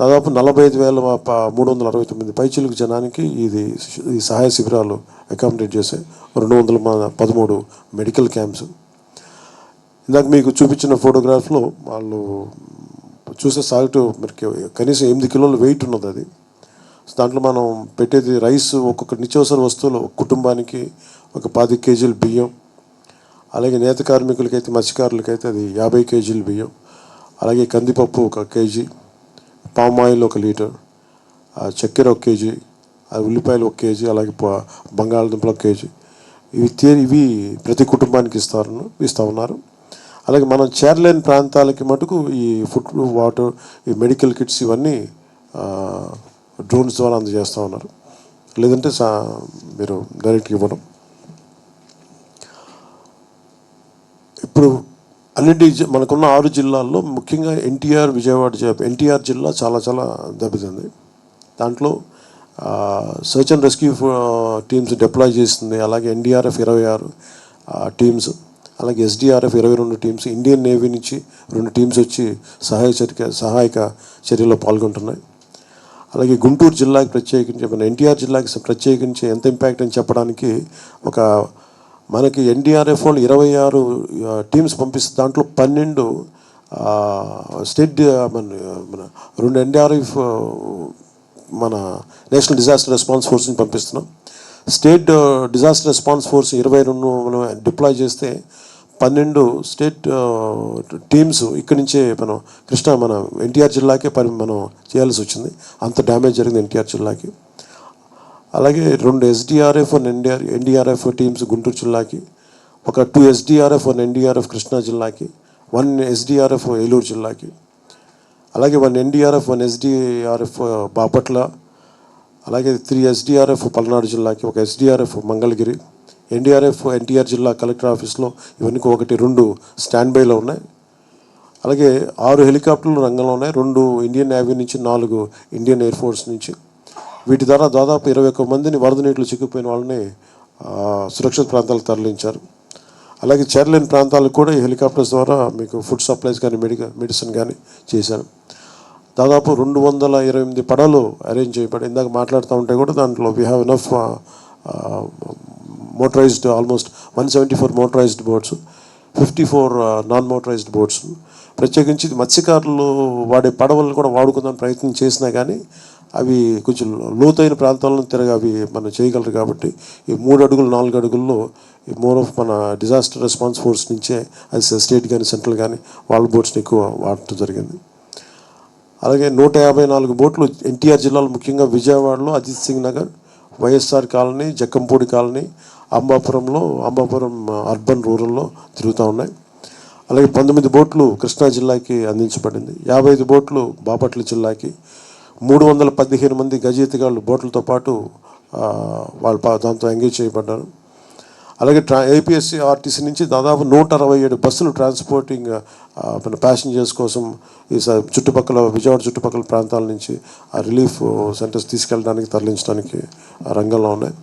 దాదాపు నలభై ఐదు వేల మూడు వందల అరవై తొమ్మిది పైచిలుకు జనానికి ఇది ఈ సహాయ శిబిరాలు అకామిడేట్ చేసే రెండు వందల పదమూడు మెడికల్ క్యాంప్స్. ఇందాక మీకు చూపించిన ఫోటోగ్రాఫ్లో వాళ్ళు చూసే సాల్ట్ మనకి కనీసం ఎనిమిది కిలోల వెయిట్ ఉన్నది అది. దాంట్లో మనం పెట్టేది రైస్ ఒక్కొక్క నిత్యావసర వస్తువులు కుటుంబానికి ఒక పది కేజీలు బియ్యం అలాగే నేత కార్మికులకైతే మత్స్యకారులకైతే అది యాభై కేజీలు బియ్యం అలాగే కందిపప్పు ఒక కేజీ పామ్ ఆయిల్ ఒక లీటర్ చక్కెర ఒక కేజీ ఆ ఉల్లిపాయలు ఒక కేజీ అలాగే బంగాళదుంపలు ఒక కేజీ. ఇవి తే ఇవి ప్రతి కుటుంబానికి ఇస్తారు ఇస్తూ ఉన్నారు. అలాగే మనం చేరలేని ప్రాంతాలకి మటుకు ఈ ఫుడ్ వాటర్ ఈ మెడికల్ కిట్స్ ఇవన్నీ డ్రోన్స్ ద్వారా అందజేస్తూ ఉన్నారు. లేదంటే సా మీరు డైరెక్ట్గా ఇవ్వడం ఇప్పుడు అన్నింటి జి- మనకున్న ఆరు జిల్లాల్లో ముఖ్యంగా ఎన్టీఆర్ విజయవాడ ఎన్టీఆర్ జిల్లా చాలా చాలా దెబ్బతింది. దాంట్లో search and rescue teams deploy చేస్తుంది అలాగే ఎన్డీఆర్ఎఫ్ ఇరవై ఆరు టీమ్స్ అలాగే ఎస్డిఆర్ఎఫ్ ఇరవై రెండు టీమ్స్ ఇండియన్ నేవీ నుంచి రెండు టీమ్స్ వచ్చి సహాయ చర్య సహాయక చర్యలో పాల్గొంటున్నాయి. అలాగే గుంటూరు జిల్లాకి ప్రత్యేకించి ఎన్టీఆర్ జిల్లాకి ప్రత్యేకించి ఎంత ఇంపాక్ట్ అని చెప్పడానికి ఒక మనకి ఎన్డీఆర్ఎఫ్ వాళ్ళు ఇరవై ఆరు టీమ్స్ పంపిస్తే దాంట్లో పన్నెండు స్టేట్ మన మన రెండు ఎన్డీఆర్ఎఫ్ మన నేషనల్ డిజాస్టర్ రెస్పాన్స్ ఫోర్స్ని పంపిస్తున్నాం. స్టేట్ డిజాస్టర్ రెస్పాన్స్ ఫోర్స్ ఇరవై రెండు మనం డిప్లాయ్ చేస్తే పన్నెండు స్టేట్ టీమ్స్ ఇక్కడి నుంచే మనం కృష్ణా మన ఎన్టీఆర్ జిల్లాకే పని మనం చేయాల్సి వచ్చింది. అంత డ్యామేజ్ జరిగింది ఎన్టీఆర్ జిల్లాకి. అలాగే రెండు SDRF one NDR NDRF teams Guntur జిల్లాకి ఒక two SDRF one NDRF Krishna జిల్లాకి వన్ ఎస్డిఆర్ఎఫ్ ఏలూరు జిల్లాకి అలాగే one NDRF one SDRF Bapatla అలాగే త్రీ ఎస్డిఆర్ఎఫ్ పల్నాడు జిల్లాకి ఒక ఎస్డిఆర్ఎఫ్ మంగళగిరి ఎన్డీఆర్ఎఫ్ ఎన్టీఆర్ జిల్లా కలెక్టర్ ఆఫీస్లో ఇవన్నీ ఒకటి రెండు స్టాండ్ బైలో ఉన్నాయి అలాగే ఆరు హెలికాప్టర్లు రంగంలో ఉన్నాయి రెండు ఇండియన్ నేవీ నుంచి నాలుగు ఇండియన్ ఎయిర్ ఫోర్స్ నుంచి వీటి ద్వారా దాదాపు ఇరవై ఒక్క మందిని వరద నీటిలో చిక్కుపోయిన వాళ్ళని సురక్షిత ప్రాంతాలకు తరలించారు. అలాగే చేరలేని ప్రాంతాలకు కూడా ఈ హెలికాప్టర్స్ ద్వారా మీకు ఫుడ్ సప్లైస్ కానీ మెడికల్ మెడిసిన్ కానీ చేశారు. దాదాపు రెండు వందల ఇరవై ఎనిమిది పడవలు అరేంజ్ చేయబడి ఇందాక మాట్లాడుతూ ఉంటే కూడా దాంట్లో we have enough motorised almost one seventy four motorised boats fifty four non motorised boats ప్రత్యేకించి మత్స్యకారులు వాడే పడవలను కూడా వాడుకుందాం ప్రయత్నం చేసినా కానీ అవి కొంచెం లోతైన ప్రాంతాలను తిరగ అవి మనం చేయగలరు కాబట్టి ఈ మూడు అడుగులు నాలుగు అడుగుల్లో ఈ మోర్ ఆఫ్ మన డిజాస్టర్ రెస్పాన్స్ ఫోర్స్ నుంచే అది స్టేట్ కానీ సెంట్రల్ కానీ వాళ్ళ బోట్స్ని ఎక్కువ వాడటం జరిగింది. అలాగే నూట యాభై నాలుగు బోట్లు ఎన్టీఆర్ జిల్లాలో ముఖ్యంగా విజయవాడలో Ajit Singh Nagar YSR colony Jakkampudi colony Ambapuram urban urban రూరల్లో తిరుగుతూ ఉన్నాయి. అలాగే పంతొమ్మిది బోట్లు కృష్ణా జిల్లాకి అందించబడింది. యాభై ఐదు బోట్లు బాపట్ల జిల్లాకి మూడు వందల పదిహేను మంది గజయితగాళ్ళు బోట్లతో పాటు వాళ్ళు దాంతో ఎంగేజ్ చేయబడ్డారు. అలాగే ట్రా ఏపీఎస్సీ ఆర్టీసీ నుంచి దాదాపు నూట అరవై ఏడు బస్సులు ట్రాన్స్పోర్టింగ్ మన ప్యాసింజర్స్ కోసం ఈ చుట్టుపక్కల విజయవాడ చుట్టుపక్కల ప్రాంతాల నుంచి ఆ రిలీఫ్ సెంటర్స్ తీసుకెళ్ళడానికి తరలించడానికి రంగంలో ఉన్నాయి.